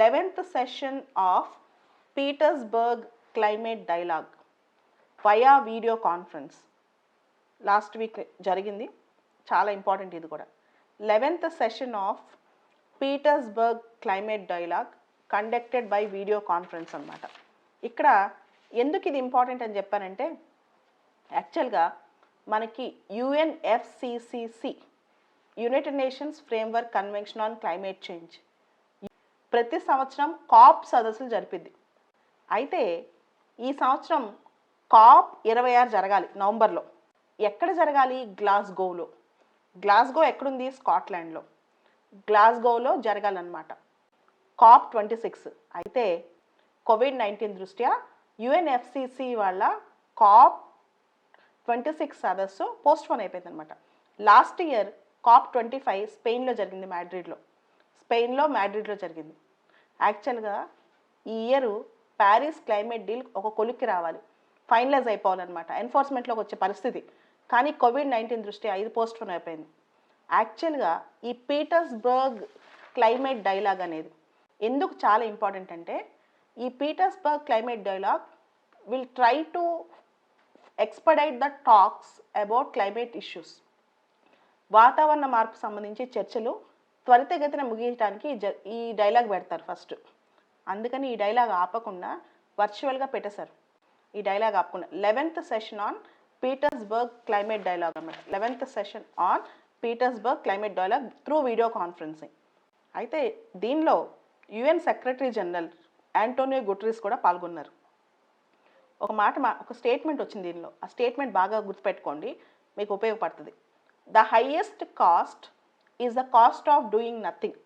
Eleventh session of Petersberg climate dialogue via video conference. Last week జరిగింది. చాలా important ఇది కూడా. Eleventh session of Petersberg climate dialogue conducted by video conference అనమాట ఇక్కడ ఎందుకు ఇది ఇంపార్టెంట్ అని చెప్పానంటే యాక్చువల్గా మనకి UNFCCC United Nations framework convention on climate change ప్రతి సంవత్సరం కాప్ సదస్సులు జరిపిద్ది. అయితే ఈ సంవత్సరం కాప్ ఇరవై ఆరు జరగాలి నవంబర్లో. ఎక్కడ జరగాలి? గ్లాస్గోలో. గ్లాస్గో ఎక్కడుంది? స్కాట్లాండ్లో. గ్లాస్గోలో జరగాలన్నమాట. COP twenty six. అయితే కోవిడ్ నైన్టీన్ దృష్ట్యా యుఎన్ఎఫ్సిసి వాళ్ళ కాప్ ట్వంటీ సిక్స్ సదస్సు పోస్ట్ పోన్ అయిపోయింది అనమాట last year COP twenty five స్పెయిన్లో జరిగింది మ్యాడ్రిడ్లో స్పెయిన్లో మ్యాడ్రిడ్లో జరిగింది. యాక్చువల్గా ఈ ఇయర్ ప్యారిస్ క్లైమేట్ డీల్ ఒక కొలిక్కి రావాలి. ఫైనలైజ్ అయిపోవాలన్నమాట. ఎన్ఫోర్స్మెంట్లోకి వచ్చే పరిస్థితి. కానీ కోవిడ్ నైన్టీన్ దృష్టి ఐదు పోస్ట్ పోన్ అయిపోయింది. యాక్చువల్గా ఈ పీటర్స్బర్గ్ క్లైమేట్ డైలాగ్ అనేది ఎందుకు చాలా ఇంపార్టెంట్ అంటే ఈ Petersberg climate dialogue will try to expedite the talks about climate issues. వాతావరణ మార్పు సంబంధించి చర్చలు త్వరితగతిన ముగించడానికి ఈ జ- ఈ డైలాగ్ పెడతారు ఫస్ట్. అందుకని ఈ డైలాగ్ ఆపకుండా వర్చువల్గా పెట్టేశారు ఈ డైలాగ్ ఆపకుండా. Eleventh session on Petersberg climate dialogue అనమాట eleventh session on Petersberg climate dialogue through video conferencing. అయితే దీనిలో UN secretary general Antonio Guterres కూడా పాల్గొన్నారు. ఒక మాట మా ఒక స్టేట్మెంట్ వచ్చింది దీనిలో. ఆ స్టేట్మెంట్ బాగా గుర్తుపెట్టుకోండి. మీకు ఉపయోగపడుతుంది. The highest cost is the cost of doing nothing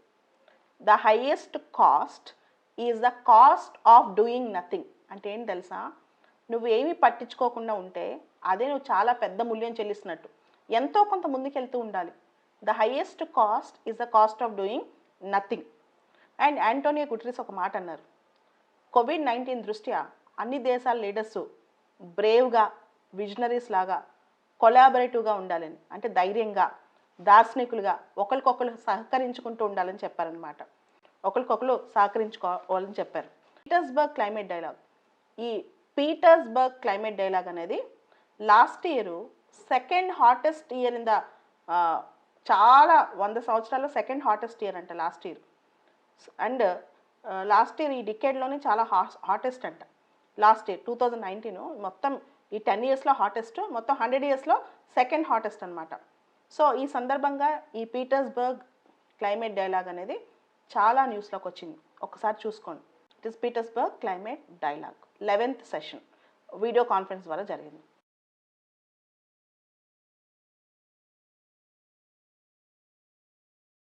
the highest cost is the cost of doing nothing అంటే ఏంటి తెలుసా? నువ్వు ఏమీ పట్టించుకోకుండా ఉంటే అదే నువ్వు చాలా పెద్ద మూల్యం చెల్లిస్తున్నట్టు. ఎంతో కొంత ముందుకెళ్తూ ఉండాలి. The highest cost is the cost of doing nothing and Antonio Guterres ఒక మాట అన్నారు. కోవిడ్ నైన్టీన్ దృష్ట్యా అన్ని దేశాల లీడర్స్ బ్రేవ్గా విజనరీస్ లాగా కొలాబరేటివ్గా ఉండాలని అంటే ధైర్యంగా దార్శనికులుగా ఒకరికొకరు సహకరించుకుంటూ ఉండాలని చెప్పారనమాట ఒకరికొకరు సహకరించుకోవాలని చెప్పారు. Petersberg climate dialogue. ఈ పీటర్స్బర్గ్ క్లైమేట్ డైలాగ్ అనేది last year second hottest year in the చాలా వంద సంవత్సరాల్లో సెకండ్ హాటెస్ట్ ఇయర్ అంట last year. And last year ఈ డికేడ్లోనే చాలా హాట్ హాటెస్ట్ అంట. Last year two thousand nineteen మొత్తం ఈ టెన్ ఇయర్స్లో హాటెస్ట్ మొత్తం హండ్రెడ్ ఇయర్స్లో సెకండ్ హాటెస్ట్ అనమాట సో ఈ సందర్భంగా ఈ పీటర్స్బర్గ్ క్లైమేట్ డైలాగ్ అనేది చాలా న్యూస్లోకి వచ్చింది. ఒకసారి చూసుకోండి. It is Petersberg climate dialogue eleventh session video conference ద్వారా జరిగింది.